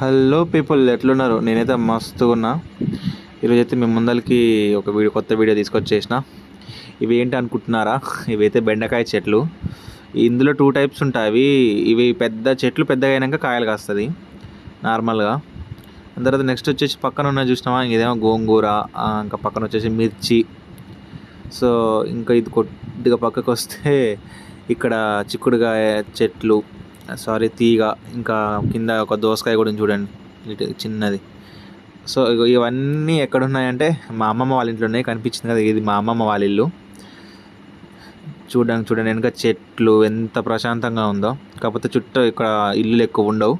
Hello people ఎట్లున్నారు? నేనైతే మస్తుగా ఉన్నా ఈరోజు అయితే మీ ముందరికి ఒక వీడియో కొత్త వీడియో తీసుకొచ్చేసిన. ఇవి ఏంటి అనుకుంటున్నారా? ఇవైతే బెండకాయ చెట్లు. ఇందులో టూ టైప్స్ ఉంటాయి. అవి ఇవి పెద్ద చెట్లు పెద్దగా అయినాక కాయలు కాస్తుంది. నార్మల్గా. దాని తర్వాత నెక్స్ట్ వచ్చేసి పక్కన ఉన్న చూసినావా? ఇదేమో గోంగూర ఇంకా పక్కన వచ్చేసి మిర్చి. సో ఇంకా ఇది కొద్దిగా పక్కకు వస్తే ఇక్కడ చిక్కుడుకాయ చెట్లు సారీ తీగ ఇంకా కింద ఒక దోసకాయ కూడా చూడండి. ఇటు చిన్నది. సో ఇగో ఇవన్నీ ఎక్కడ ఉన్నాయంటే మా అమ్మమ్మ వాళ్ళ ఇంట్లో ఉన్నాయి కనిపించింది కదా ఇది మా అమ్మమ్మ వాళ్ళ ఇల్లు. చూడడానికి చూడండి వెనుక చెట్లు ఎంత ప్రశాంతంగా ఉందో. కాకపోతే చుట్టూ ఇక్కడ ఇల్లులు ఎక్కువ ఉండవు.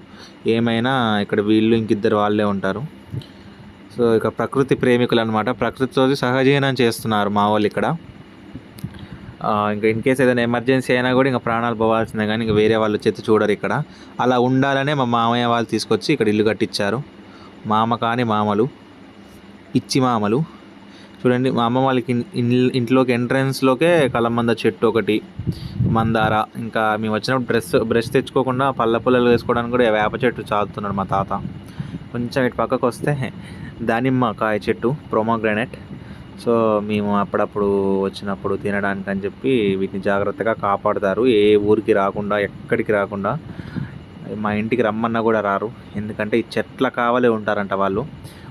ఏమైనా ఇక్కడ వీళ్ళు ఇంకిద్దరు వాళ్ళే ఉంటారు. సో ఇక ప్రకృతి ప్రేమికులు అనమాట ప్రకృతితో సహజీవనం చేస్తున్నారు మా వాళ్ళు ఇక్కడ. ఇంకా ఇన్ కేస్ ఏదైనా ఎమర్జెన్సీ అయినా కూడా ఇంకా ప్రాణాలు పోవాల్సిందే కానీ ఇంకా వేరే వాళ్ళు చేతి చూడరు ఇక్కడ. అలా ఉండాలనే మా మామయ్య వాళ్ళు తీసుకొచ్చి ఇక్కడ ఇల్లు కట్టించారు మామ కాని మామలు ఇచ్చి మామలు. చూడండి మా అమ్మ వాళ్ళకి ఇన్- ఇంట్లోకి ఎంట్రన్స్లోకే కలమంద చెట్టు ఒకటి మందార. ఇంకా మేము వచ్చినప్పుడు డ్రెస్ బ్రష్ తెచ్చుకోకుండా పళ్ళ పుల్లలు వేసుకోవడానికి కూడా వేప చెట్టు చాలుతున్నాడు మా తాత. కొంచెం ఇటు పక్కకు వస్తే దానిమ్మ కాయ చెట్టు ప్రోమోగ్రానైట్ సో మేము అప్పుడప్పుడు వచ్చినప్పుడు తినడానికి అని చెప్పి వీటిని జాగ్రత్తగా కాపాడుతారు. ఏ ఊరికి రాకుండా ఎక్కడికి రాకుండా మా ఇంటికి రమ్మన్నా కూడా రారు. ఎందుకంటే ఈ చెట్ల కావలే ఉంటారంట వాళ్ళు.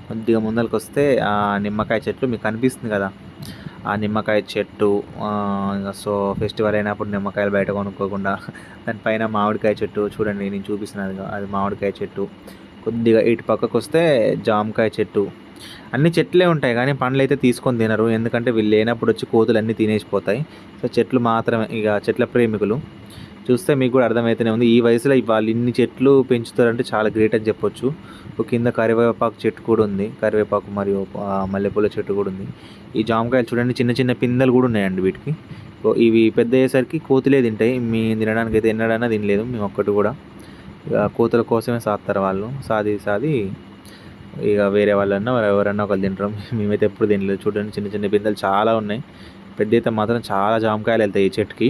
కొద్దిగా ముందరికి వస్తే ఆ నిమ్మకాయ చెట్లు మీకు కనిపిస్తుంది కదా? ఆ నిమ్మకాయ చెట్టు ఇంకా సో ఫెస్టివల్ అయినప్పుడు నిమ్మకాయలు బయట కొనుక్కోకుండా దానిపైన మామిడికాయ చెట్టు చూడండి నేను చూపిస్తున్నాను అది మామిడికాయ చెట్టు. కొద్దిగా ఇటు పక్కకు వస్తే జామకాయ చెట్టు అన్ని చెట్లే ఉంటాయి కానీ పండ్లు అయితే తీసుకొని తినరు. ఎందుకంటే వీళ్ళు లేనప్పుడు వచ్చి కోతులు అన్నీ తినేసిపోతాయి. సో చెట్లు మాత్రమే ఇక చెట్ల ప్రేమికులు. చూస్తే మీకు కూడా అర్థమవుతూనే ఉంది. ఈ వయసులో వాళ్ళు ఇన్ని చెట్లు పెంచుతారంటే చాలా గ్రేట్ అని చెప్పొచ్చు. ఒక కింద కరివేపాకు చెట్టు కూడా ఉంది. కరివేపాకు మరియు మల్లెపూల చెట్టు కూడా ఉంది. ఈ జామకాయలు చూడండి చిన్న చిన్న పిందెలు కూడా ఉన్నాయండి వీటికి. ఇవి పెద్ద అయ్యేసరికి కోతులే తింటాయి. మీ తినడానికి అయితే ఎన్నడైనా తినలేదు మేము ఒక్కటి కూడా. ఇక కోతుల కోసమే సాస్తారు వాళ్ళు. సాది సాది ఇక వేరే వాళ్ళన్నా ఎవరన్నా ఒకరు తింటారు మేమైతే ఎప్పుడు తినలేదు. చూడండి చిన్న చిన్న బిందెలు చాలా ఉన్నాయి. పెద్ద అయితే మాత్రం చాలా జామకాయలు వెళ్తాయి ఈ చెట్టుకి.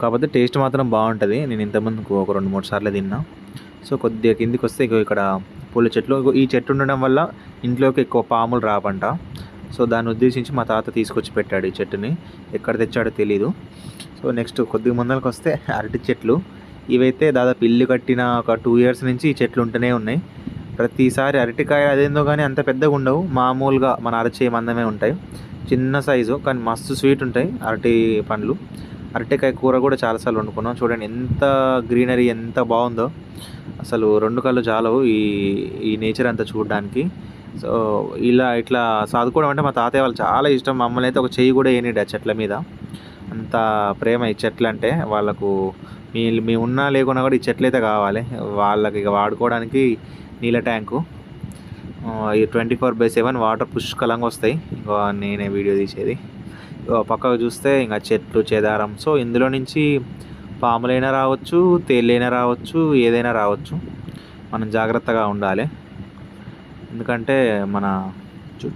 కాకపోతే టేస్ట్ మాత్రం బాగుంటుంది. నేను ఇంతకుముందు ఒక రెండు మూడు సార్లు తిన్నా. సో కొద్దిగా కిందికి వస్తే ఇక్కడ పూల చెట్లు. ఈ చెట్టు ఉండడం వల్ల ఇంట్లోకి ఎక్కువ పాములు రావంట. సో దాన్ని ఉద్దేశించి మా తాత తీసుకొచ్చి పెట్టాడు ఈ చెట్టుని. ఎక్కడ తెచ్చాడో తెలీదు. సో నెక్స్ట్ కొద్దిగా ముందరకు వస్తే అరటి చెట్లు. ఇవైతే దాదాపు ఇల్లు కట్టిన ఒక టూ ఇయర్స్ నుంచి ఈ చెట్లు ఉంటూనే ఉన్నాయి. ప్రతిసారి అరటికాయ అదేందో కానీ అంత పెద్దగా ఉండవు. మామూలుగా మన అరచేయి మందమే ఉంటాయి. చిన్న సైజు కానీ మస్తు స్వీట్ ఉంటాయి అరటి పండ్లు. అరటికాయ కూర కూడా చాలాసార్లు వండుకున్నాం. చూడండి ఎంత గ్రీనరీ ఎంత బాగుందో. అసలు రెండు కళ్ళు చాలవు ఈ ఈ నేచర్ అంతా చూడడానికి. సో ఇలా ఇట్లా సాదుకోవడం అంటే మా తాతయ్య వాళ్ళు చాలా ఇష్టం. మమ్మల్ని అయితే ఒక చెయ్యి కూడా వేయనిడు ఆ చెట్ల మీద. అంత ప్రేమ ఈ చెట్లు అంటే వాళ్ళకు మీ మేము ఉన్నా లేకున్నా కూడా ఈ చెట్లు అయితే కావాలి. వాళ్ళకి ఇక వాడుకోవడానికి నీళ్ళ ట్యాంకు. ఈ twenty four by seven water పుష్కలంగా వస్తాయి. ఇంకా నేనే వీడియో తీసేది. పక్కకు చూస్తే ఇంకా చెట్లు చేదారం. సో ఇందులో నుంచి పాములైనా రావచ్చు తేళ్ళైనా రావచ్చు ఏదైనా రావచ్చు. మనం జాగ్రత్తగా ఉండాలి. ఎందుకంటే మన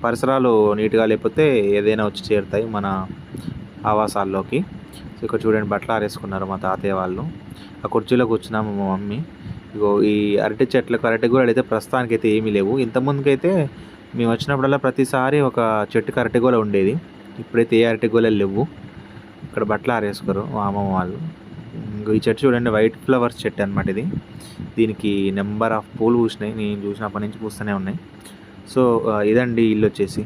పరిసరాలు నీట్గా లేకపోతే ఏదైనా వచ్చి చేరుతాయి మన ఆవాసాల్లోకి. సో ఇక్కడ చూడండి బట్టలు ఆరేసుకున్నారు మా తాతయ్య వాళ్ళు. ఆ కుర్చీలో కూర్చున్నాము మా మమ్మీ. ఇగో ఈ అరటి చెట్లకు అరటి గోళాలు అయితే ప్రస్తుతానికి అయితే ఏమీ లేవు. ఇంతకుముందుకైతే మేము వచ్చినప్పుడల్లా ప్రతిసారి ఒక చెట్టు అరటి గోళ ఉండేది. ఇప్పుడైతే ఏ అరటి గోళలు లేవు. ఇక్కడ బట్టలు ఆరేసుకోరు మా అమ్మమ్మ వాళ్ళు. ఇంకో ఈ చెట్టు చూడండి వైట్ ఫ్లవర్స్ చెట్టు అనమాట ఇది. దీనికి నెంబర్ ఆఫ్ పూలు పూసినాయి. నేను చూసినప్పటి నుంచి పూస్తూనే ఉన్నాయి. సో ఇదండి ఇల్లు వచ్చేసి.